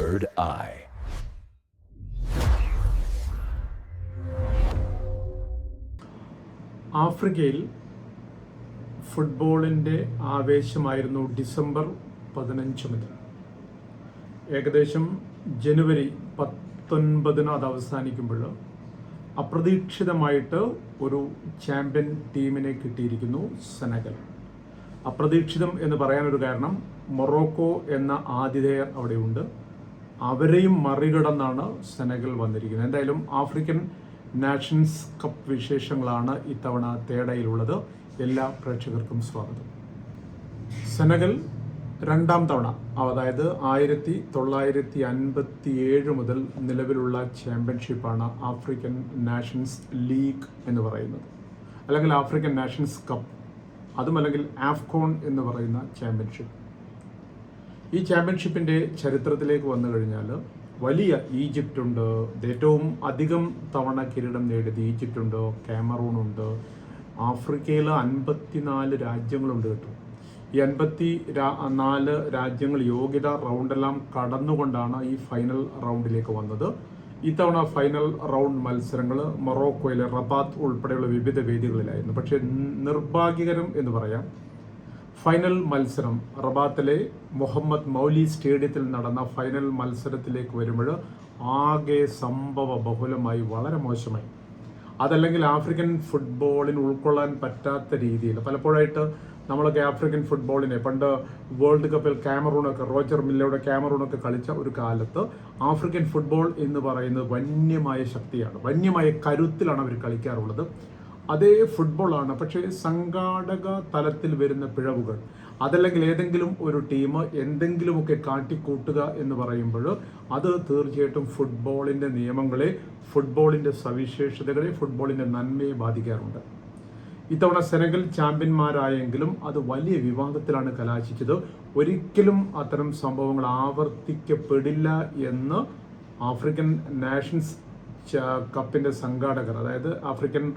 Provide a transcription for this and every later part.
Third Eye. ആഫ്രിക്കയിൽ ഫുട്ബോളിന്റെ ആവേശമായിരുന്നു December പതിനഞ്ച് മുതൽ. ഏകദേശം ജനുവരി പത്തൊൻപതിന് അത് അവസാനിക്കുമ്പോൾ അപ്രതീക്ഷിതമായിട്ട് ഒരു ചാമ്പ്യൻ ടീമിനെ കിട്ടിയിരിക്കുന്നു സെനഗൽ. അപ്രതീക്ഷിതം എന്ന് പറയാനൊരു കാരണം മൊറോക്കോ എന്ന ആതിഥേയർ അവിടെയുണ്ട്. അവരെയും മറികടന്നാണ് സെനഗൽ വന്നിരിക്കുന്നത്. എന്തായാലും ആഫ്രിക്കൻ നാഷൻസ് കപ്പ് വിശേഷങ്ങളാണ് ഇത്തവണ തേടയിലുള്ളത്. എല്ലാ പ്രേക്ഷകർക്കും സ്വാഗതം. സെനഗൽ രണ്ടാം തവണ അതായത് ആയിരത്തി തൊള്ളായിരത്തി അൻപത്തി ഏഴ് മുതൽ നിലവിലുള്ള ചാമ്പ്യൻഷിപ്പാണ് ആഫ്രിക്കൻ നാഷൻസ് ലീഗ് എന്ന് പറയുന്നത്. അല്ലെങ്കിൽ ആഫ്രിക്കൻ നാഷൻസ് കപ്പ് അതും അല്ലെങ്കിൽ ആഫ്കോൺ എന്ന് പറയുന്ന ചാമ്പ്യൻഷിപ്പ്. ഈ ചാമ്പ്യൻഷിപ്പിന്റെ ചരിത്രത്തിലേക്ക് വന്നു കഴിഞ്ഞാൽ വലിയ ഈജിപ്റ്റ് ഉണ്ട്. ഏറ്റവും അധികം തവണ കിരീടം നേടിയത് ഈജിപ്റ്റ് ഉണ്ട് കാമറൂൺ ഉണ്ട്. ആഫ്രിക്കയിൽ അൻപത്തിനാല് രാജ്യങ്ങളുണ്ട് കേട്ടോ. ഈ അൻപത്തി നാല് രാജ്യങ്ങൾ യോഗ്യത റൗണ്ടെല്ലാം കടന്നുകൊണ്ടാണ് ഈ ഫൈനൽ റൗണ്ടിലേക്ക് വന്നത്. ഇത്തവണ ഫൈനൽ റൗണ്ട് മത്സരങ്ങൾ മൊറോക്കോയിലെ റബാത്ത് ഉൾപ്പെടെയുള്ള വിവിധ വേദികളിലായിരുന്നു. പക്ഷേ നിർഭാഗ്യകരം എന്ന് പറയാം ഫൈനൽ മത്സരം റബാത്തിലെ മുഹമ്മദ് മൗലി സ്റ്റേഡിയത്തിൽ നടന്ന ഫൈനൽ മത്സരത്തിലേക്ക് വരുമ്പോൾ ആകെ സംഭവ ബഹുലമായി വളരെ മോശമായി. അതല്ലെങ്കിൽ ആഫ്രിക്കൻ ഫുട്ബോളിന് ഉൾക്കൊള്ളാൻ പറ്റാത്ത രീതിയിൽ. പലപ്പോഴായിട്ട് നമ്മളൊക്കെ ആഫ്രിക്കൻ ഫുട്ബോളിനെ പണ്ട് വേൾഡ് കപ്പിൽ ക്യാമറൂണൊക്കെ റോജർ മില്ലയുടെ ക്യാമറൂണൊക്കെ കളിച്ച ഒരു കാലത്ത് ആഫ്രിക്കൻ ഫുട്ബോൾ എന്ന് പറയുന്നത് വന്യമായ ശക്തിയാണ്. വന്യമായ കരുത്തിലാണ് അവർ കളിക്കാറുള്ളത്. അതേ ഫുട്ബോളാണ് പക്ഷേ സംഘാടക തലത്തിൽ വരുന്ന പിഴവുകൾ. അതല്ലെങ്കിൽ ഏതെങ്കിലും ഒരു ടീം എന്തെങ്കിലുമൊക്കെ കാട്ടിക്കൂട്ടുക എന്ന് പറയുമ്പോൾ അത് തീർച്ചയായിട്ടും ഫുട്ബോളിന്റെ നിയമങ്ങളെ ഫുട്ബോളിന്റെ സവിശേഷതകളെ ഫുട്ബോളിന്റെ നന്മയെ ബാധിക്കാറുണ്ട്. ഇത്തവണ സെനഗൽ ചാമ്പ്യന്മാരായെങ്കിലും അത് വലിയ വിവാദത്തിലാണ് കലാശിച്ചത്. ഒരിക്കലും അത്തരം സംഭവങ്ങൾ ആവർത്തിക്കപ്പെടില്ല എന്ന് ആഫ്രിക്കൻ നാഷൻസ് കപ്പിന്റെ സംഘാടകർ അതായത് ആഫ്രിക്കൻ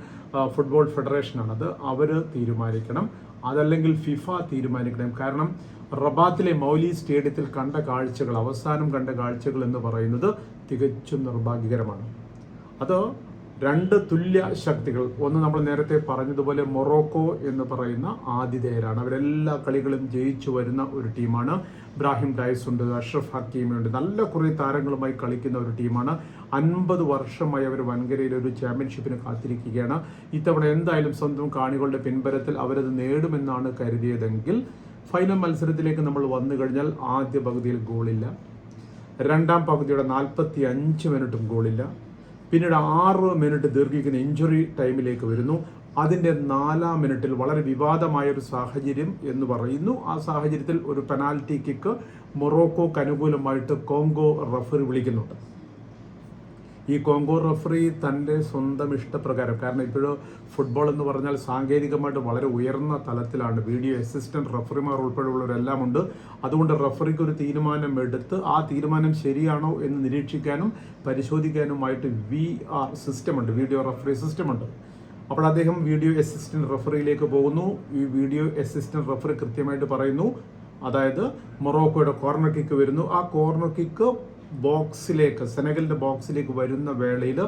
ഫുട്ബോൾ ഫെഡറേഷനാണത് അവർ തീരുമാനിക്കണം. അതല്ലെങ്കിൽ ഫിഫ തീരുമാനിക്കണം. കാരണം റബാത്തിലെ മൗലി സ്റ്റേഡിയത്തിൽ കണ്ട കാഴ്ചകൾ അവസാനം കണ്ട കാഴ്ചകൾ എന്ന് പറയുന്നത് തികച്ചും നിർഭാഗ്യകരമാണ്. അത് രണ്ട് തുല്യ ശക്തികൾ. ഒന്ന് നമ്മൾ നേരത്തെ പറഞ്ഞതുപോലെ മൊറോക്കോ എന്ന് പറയുന്ന ആതിഥേയരാണ്. അവരെല്ലാ കളികളും ജയിച്ചു വരുന്ന ഒരു ടീമാണ്. ഇബ്രാഹിം ഡയസ് ഉണ്ട് അഷ്റഫ് ഹക്കീമുണ്ട് നല്ല കുറേ താരങ്ങളുമായി കളിക്കുന്ന ഒരു ടീമാണ്. അൻപത് വർഷമായി അവർ വൻകരയിൽ ഒരു ചാമ്പ്യൻഷിപ്പിന് കാത്തിരിക്കുകയാണ്. ഇത്തവണ എന്തായാലും സ്വന്തം കാണികളുടെ പിൻബലത്തിൽ അവരത് നേടുമെന്നാണ് കരുതിയതെങ്കിൽ ഫൈനൽ മത്സരത്തിലേക്ക് നമ്മൾ വന്നു കഴിഞ്ഞാൽ ആദ്യ പകുതിയിൽ ഗോളില്ല രണ്ടാം പകുതിയുടെ നാൽപ്പത്തി അഞ്ച് മിനിറ്റും ഗോളില്ല പിന്നീട് ആറ് മിനിറ്റ് ദീർഘിക്കുന്ന ഇഞ്ചുറി ടൈമിലേക്ക് വരുന്നു. അതിന്റെ നാലാം മിനിറ്റിൽ വളരെ വിവാദമായ ഒരു സാഹചര്യം എന്ന് പറയുന്നു. ആ സാഹചര്യത്തിൽ ഒരു പെനാൽറ്റി കിക്ക് മൊറോക്കോക്ക് അനുകൂലമായിട്ട് കോങ്കോ റഫറി വിളിക്കുന്നുണ്ട്. ഈ കോങ്കോ റഫറി തന്റെ സ്വന്തം ഇഷ്ടപ്രകാരം കാരണം ഇപ്പോഴും ഫുട്ബോൾ എന്ന് പറഞ്ഞാൽ സാങ്കേതികമായിട്ട് വളരെ ഉയർന്ന തലത്തിലാണ്. വീഡിയോ അസിസ്റ്റന്റ് റഫറിമാർ ഉൾപ്പെടെയുള്ളവരെല്ലാം ഉണ്ട്. അതുകൊണ്ട് റഫറിക്ക് ഒരു തീരുമാനം എടുത്ത് ആ തീരുമാനം ശരിയാണോ എന്ന് നിരീക്ഷിക്കാനും പരിശോധിക്കാനുമായിട്ട് വി ആർ സിസ്റ്റമുണ്ട് വീഡിയോ റഫറി സിസ്റ്റമുണ്ട് അപ്പോൾ അദ്ദേഹം വീഡിയോ അസിസ്റ്റന്റ് റഫറിയിലേക്ക് പോകുന്നു. ഈ വീഡിയോ അസിസ്റ്റന്റ് റഫറി കൃത്യമായിട്ട് പറയുന്നു. അതായത് മൊറോക്കോയുടെ കോർണർ കിക്ക് വരുന്നു. ആ കോർണർ കിക്ക് ബോക്സിലേക്ക് സെനഗലിന്റെ ബോക്സിലേക്ക് വരുന്ന വേളയിൽ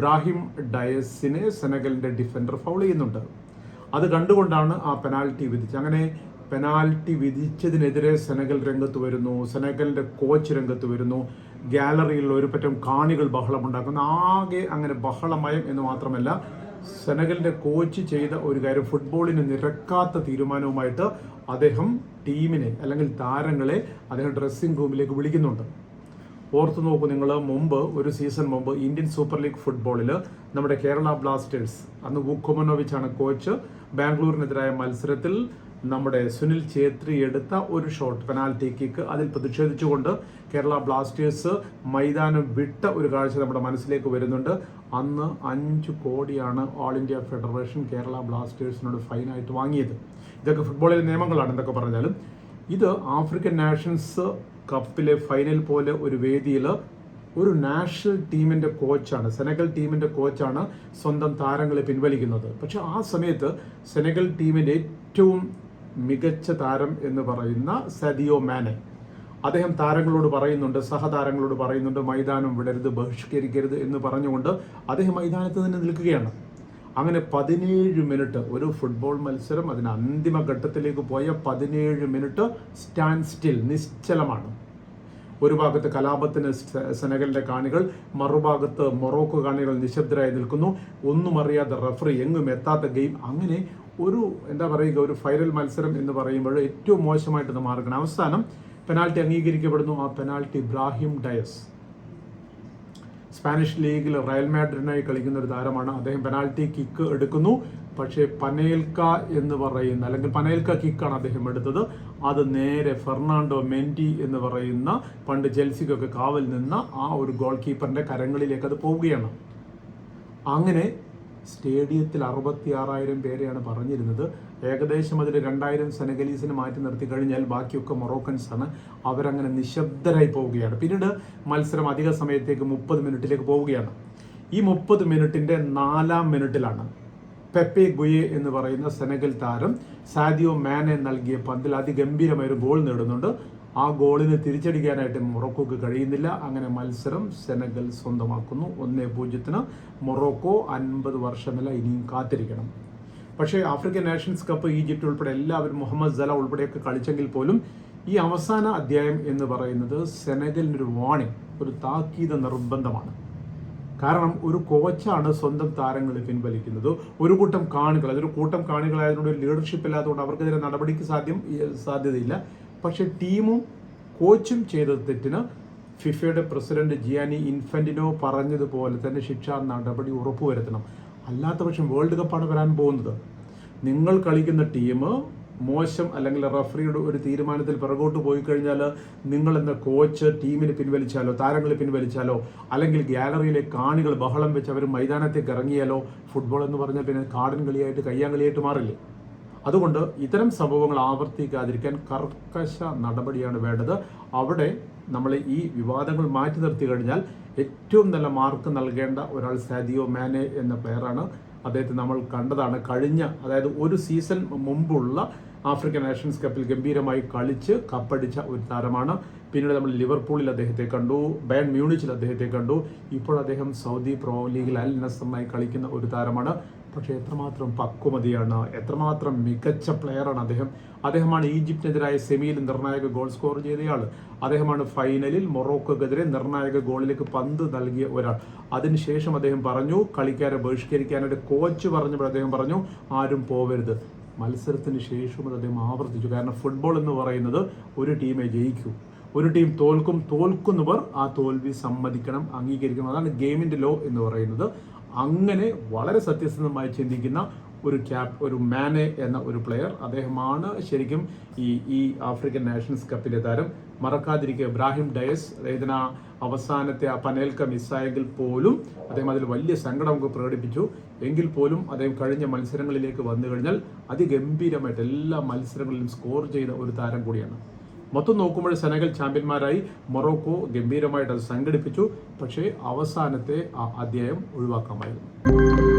ബ്രാഹിം ഡയസിനെ സെനഗലിന്റെ ഡിഫൻഡർ ഫൗൾ ചെയ്യുന്നുണ്ട്. അത് കണ്ടുകൊണ്ടാണ് ആ പെനാൽറ്റി വിധിച്ചത്. അങ്ങനെ പെനാൽറ്റി വിധിച്ചതിനെതിരെ സെനഗൽ രംഗത്ത് വരുന്നു സെനഗലിന്റെ കോച്ച് രംഗത്ത് വരുന്നു ഗാലറിയിൽ ഒരു പറ്റം കാണികൾ ബഹളമുണ്ടാക്കുന്നു ആകെ അങ്ങനെ ബഹളമയം എന്ന് മാത്രമല്ല സെനഗലിന്റെ കോച്ച് ചെയ്ത ഒരു കാര്യം ഫുട്ബോളിന് നിരക്കാത്ത തീരുമാനവുമായിട്ട് അദ്ദേഹം ടീമിനെ അല്ലെങ്കിൽ താരങ്ങളെ അദ്ദേഹം ഡ്രസ്സിംഗ് റൂമിലേക്ക് വിളിക്കുന്നുണ്ട്. ഓർത്തു നോക്കൂ നിങ്ങൾ മുമ്പ് ഒരു സീസൺ മുമ്പ് ഇന്ത്യൻ സൂപ്പർ ലീഗ് ഫുട്ബോളിൽ നമ്മുടെ കേരള ബ്ലാസ്റ്റേഴ്സ് അന്ന് വുക്കുമനോവിച്ച് ആണ് കോച്ച് ബാംഗ്ലൂരിനെതിരായ മത്സരത്തിൽ നമ്മുടെ സുനിൽ ഛേത്രി എടുത്ത ഒരു ഷോട്ട് പെനാൽറ്റി കിക്ക് അതിൽ പ്രതിഷേധിച്ചുകൊണ്ട് കേരള ബ്ലാസ്റ്റേഴ്സ് മൈതാനം വിട്ട ഒരു കാഴ്ച നമ്മുടെ മനസ്സിലേക്ക് വരുന്നുണ്ട്. അന്ന് അഞ്ച് കോടിയാണ് ഓൾ ഇന്ത്യ ഫെഡറേഷൻ കേരള ബ്ലാസ്റ്റേഴ്സിനോട് ഫൈനായിട്ട് വാങ്ങിയത്. ഇതൊക്കെ ഫുട്ബോളിലെ നിയമങ്ങളാണ് എന്തൊക്കെ പറഞ്ഞാലും. ഇത് ആഫ്രിക്കൻ നാഷൻസ് കപ്പിലെ ഫൈനൽ പോലെ ഒരു വേദിയിൽ ഒരു നാഷണൽ ടീമിന്റെ കോച്ചാണ് സെനഗൽ ടീമിന്റെ കോച്ചാണ് സ്വന്തം താരങ്ങളെ പിൻവലിക്കുന്നത്. പക്ഷെ ആ സമയത്ത് സെനഗൽ ടീമിന്റെ ഏറ്റവും മികച്ച താരം എന്ന് പറയുന്ന സദിയോ മാനെ. അദ്ദേഹം താരങ്ങളോട് പറയുന്നുണ്ട് സഹതാരങ്ങളോട് പറയുന്നുണ്ട് മൈതാനം വിടരുത് ബഹിഷ്കരിക്കരുത് എന്ന് പറഞ്ഞുകൊണ്ട് അദ്ദേഹം മൈതാനത്ത് തന്നെ നിൽക്കുകയാണ്. അങ്ങനെ പതിനേഴ് മിനിറ്റ് ഒരു ഫുട്ബോൾ മത്സരം അതിന് അന്തിമ ഘട്ടത്തിലേക്ക് പോയ പതിനേഴ് മിനിറ്റ് സ്റ്റാൻഡ് സ്റ്റിൽ നിശ്ചലമാണ്. ഒരു ഭാഗത്ത് കലാപത്തിന് സെനഗലിന്റെ കാണികൾ മറുഭാഗത്ത് മൊറോക്കോ കാണികൾ നിശബ്ദരായി നിൽക്കുന്നു. ഒന്നും അറിയാത്ത റഫറി എങ്ങും എത്താത്ത ഗെയിം അങ്ങനെ ഒരു എന്താ പറയുക ഒരു ഫൈനൽ മത്സരം എന്ന് പറയുമ്പോൾ ഏറ്റവും മോശമായിട്ട് മാറുകയാണ്. അവസാനം പെനാൽറ്റി അംഗീകരിക്കപ്പെടുന്നു. ആ പെനാൽറ്റി ഇബ്രാഹിം ഡയസ്. സ്പാനിഷ് ലീഗിൽ റയൽ മാഡ്രിഡിനായി കളിക്കുന്ന ഒരു താരമാണ്. അദ്ദേഹം പെനാൽറ്റി കിക്ക് എടുക്കുന്നു. പക്ഷേ പനേൽക്ക എന്ന് പറയുന്ന അല്ലെങ്കിൽ പനേൽക്ക കിക്കാണ് അദ്ദേഹം എടുത്തത്. അത് നേരെ ഫെർണാണ്ടോ മെന്റി എന്ന് പറയുന്ന പണ്ട് ജെൽസിക്കൊക്കെ കാവൽ നിന്ന ആ ഒരു ഗോൾ കീപ്പറിന്റെ കരങ്ങളിലേക്ക് അത് പോവുകയാണ്. അങ്ങനെ സ്റ്റേഡിയത്തിൽ അറുപത്തി ആറായിരം പേരെയാണ് പറഞ്ഞിരുന്നത്. ഏകദേശം അതിൽ രണ്ടായിരം സെനഗലീസിന് മാറ്റി നിർത്തി കഴിഞ്ഞാൽ ബാക്കിയൊക്കെ മൊറോക്കൻസ് ആണ് അവരങ്ങനെ നിശബ്ദരായി പോവുകയാണ്. പിന്നീട് മത്സരം അധിക സമയത്തേക്ക് മുപ്പത് മിനിറ്റിലേക്ക് പോവുകയാണ്. ഈ മുപ്പത് മിനിറ്റിന്റെ നാലാം മിനിറ്റിലാണ് പെപ്പെ ഗുയെ എന്ന് പറയുന്ന സെനഗൽ താരം സാദിയോ മാനെ നൽകിയ പന്തിൽ അതിഗംഭീരമായ ഒരു ഗോൾ നേടുന്നുണ്ട്. ആ ഗോളിന് തിരിച്ചടിക്കാനായിട്ട് മൊറോക്കോക്ക് കഴിയുന്നില്ല. അങ്ങനെ മത്സരം സെനഗൽ സ്വന്തമാക്കുന്നു. ഒന്നേ പൂജ്യത്തിന് മൊറോക്കോ അൻപത് വർഷമല്ല ഇനിയും കാത്തിരിക്കണം. പക്ഷേ ആഫ്രിക്കൻ നേഷൻസ് കപ്പ് ഈജിപ്റ്റ് ഉൾപ്പെടെ എല്ലാവരും മുഹമ്മദ് സല ഉൾപ്പെടെയൊക്കെ കളിച്ചെങ്കിൽ പോലും ഈ അവസാന അധ്യായം എന്ന് പറയുന്നത് സെനഗലിനൊരു വാണിംഗ് ഒരു താക്കീത് നിർബന്ധമാണ്. കാരണം ഒരു കോച്ചാണ് സ്വന്തം താരങ്ങളെ പിൻവലിക്കുന്നത്. ഒരു കൂട്ടം കാണികൾ അതൊരു കൂട്ടം കാണികളായതുകൊണ്ട് ഒരു ലീഡർഷിപ്പ് ഇല്ലാത്തതുകൊണ്ട് അവർക്കെതിരെ നടപടിക്ക് സാധ്യം സാധ്യതയില്ല. പക്ഷേ ടീമും കോച്ചും ചെയ്ത തെറ്റിന് ഫിഫയുടെ പ്രസിഡന്റ് ജിയാനി ഇൻഫന്റിനോ പറഞ്ഞതുപോലെ തന്നെ ശിക്ഷാ നടപടി ഉറപ്പുവരുത്തണം. അല്ലാത്ത പക്ഷം വേൾഡ് കപ്പാണ് വരാൻ പോകുന്നത്. നിങ്ങൾ കളിക്കുന്ന ടീം മോശം അല്ലെങ്കിൽ റഫറിയുടെ ഒരു തീരുമാനത്തിൽ പിറകോട്ട് പോയി കഴിഞ്ഞാൽ നിങ്ങൾ എന്ന കോച്ച് ടീമിനെ പിൻവലിച്ചാലോ താരങ്ങളെ പിൻവലിച്ചാലോ അല്ലെങ്കിൽ ഗ്യാലറിയിലെ കാണികൾ ബഹളം വെച്ച് അവർ മൈതാനത്തേക്ക് ഇറങ്ങിയാലോ ഫുട്ബോൾ എന്ന് പറഞ്ഞാൽ പിന്നെ കാടൻ കളിയായിട്ട് കയ്യാങ്കളിയായിട്ട് മാറില്ലേ? അതുകൊണ്ട് ഇത്തരം സംഭവങ്ങൾ ആവർത്തിക്കാതിരിക്കാൻ കർക്കശ നടപടിയാണ് വേണ്ടത്. അവിടെ നമ്മൾ ഈ വിവാദങ്ങൾ മാറ്റി നിർത്തി കഴിഞ്ഞാൽ ഏറ്റവും നല്ല മാർക്ക് നൽകേണ്ട ഒരാൾ സാദിയോ മാനെ എന്ന പ്ലെയറാണ് അദ്ദേഹത്തെ നമ്മൾ കണ്ടതാണ്. കഴിഞ്ഞ അതായത് ഒരു സീസൺ മുമ്പുള്ള ആഫ്രിക്കൻ നാഷൻസ് കപ്പിൽ ഗംഭീരമായി കളിച്ച് കപ്പടിച്ച ഒരു താരമാണ്. പിന്നീട് നമ്മൾ ലിവർപൂളിൽ അദ്ദേഹത്തെ കണ്ടു ബയൺ മ്യൂണിച്ചിൽ അദ്ദേഹത്തെ കണ്ടു. ഇപ്പോൾ അദ്ദേഹം സൗദി പ്രോ ലീഗിൽ അൽ നസറിനായി കളിക്കുന്ന ഒരു താരമാണ്. പക്ഷേ എത്രമാത്രം പക്വമതിയാണ് എത്രമാത്രം മികച്ച പ്ലെയറാണ് അദ്ദേഹം. അദ്ദേഹമാണ് ഈജിപ്തിനെതിരായ സെമിയിൽ നിർണായക ഗോൾ സ്കോർ ചെയ്തയാൾ. അദ്ദേഹമാണ് ഫൈനലിൽ മൊറോക്കോക്കെതിരെ നിർണായക ഗോളിലേക്ക് പന്ത് നൽകിയ ഒരാൾ. അതിനുശേഷം അദ്ദേഹം പറഞ്ഞു കളിക്കാരെ ബഹിഷ്കരിക്കാനായിട്ട് കോച്ച് പറഞ്ഞപ്പോൾ അദ്ദേഹം പറഞ്ഞു ആരും പോവരുത്. മത്സരത്തിന് ശേഷവും അത് അദ്ദേഹം ആവർത്തിച്ചു. കാരണം ഫുട്ബോൾ എന്ന് പറയുന്നത് ഒരു ടീമെ ജയിക്കൂ. ഒരു ടീം തോൽക്കും തോൽക്കുന്നവർ ആ തോൽവി സമ്മതിക്കണം അംഗീകരിക്കണം. അതാണ് ഗെയിമിന്റെ ലോ എന്ന് പറയുന്നത്. അങ്ങനെ വളരെ സത്യസന്ധമായി ചിന്തിക്കുന്ന ഒരു ക്യാപ് ഒരു മാനെ എന്ന ഒരു പ്ലെയർ അദ്ദേഹമാണ് ശരിക്കും ഈ ഈ ആഫ്രിക്കൻ നാഷൻസ് കപ്പിലെ താരം. മറക്കാതിരിക്കുക ഇബ്രാഹിം ഡയസ് അതായത് ആ അവസാനത്തെ ആ പനേൽക്ക മിസ്സായെങ്കിൽ പോലും അദ്ദേഹം അതിൽ വലിയ സങ്കടം നമുക്ക് പ്രകടിപ്പിച്ചു. എങ്കിൽ പോലും അദ്ദേഹം കഴിഞ്ഞ മത്സരങ്ങളിലേക്ക് വന്നു കഴിഞ്ഞാൽ അതിഗംഭീരമായിട്ട് എല്ലാ മത്സരങ്ങളിലും സ്കോർ ചെയ്ത ഒരു താരം കൂടിയാണ്. മൊത്തം നോക്കുമ്പോൾ സെനഗൽ ചാമ്പ്യന്മാരായി. മൊറോക്കോ ഗംഭീരമായിട്ട് അത് സംഘടിപ്പിച്ചു. പക്ഷേ അവസാനത്തെ ആ അധ്യായം ഒഴിവാക്കാമായിരുന്നു.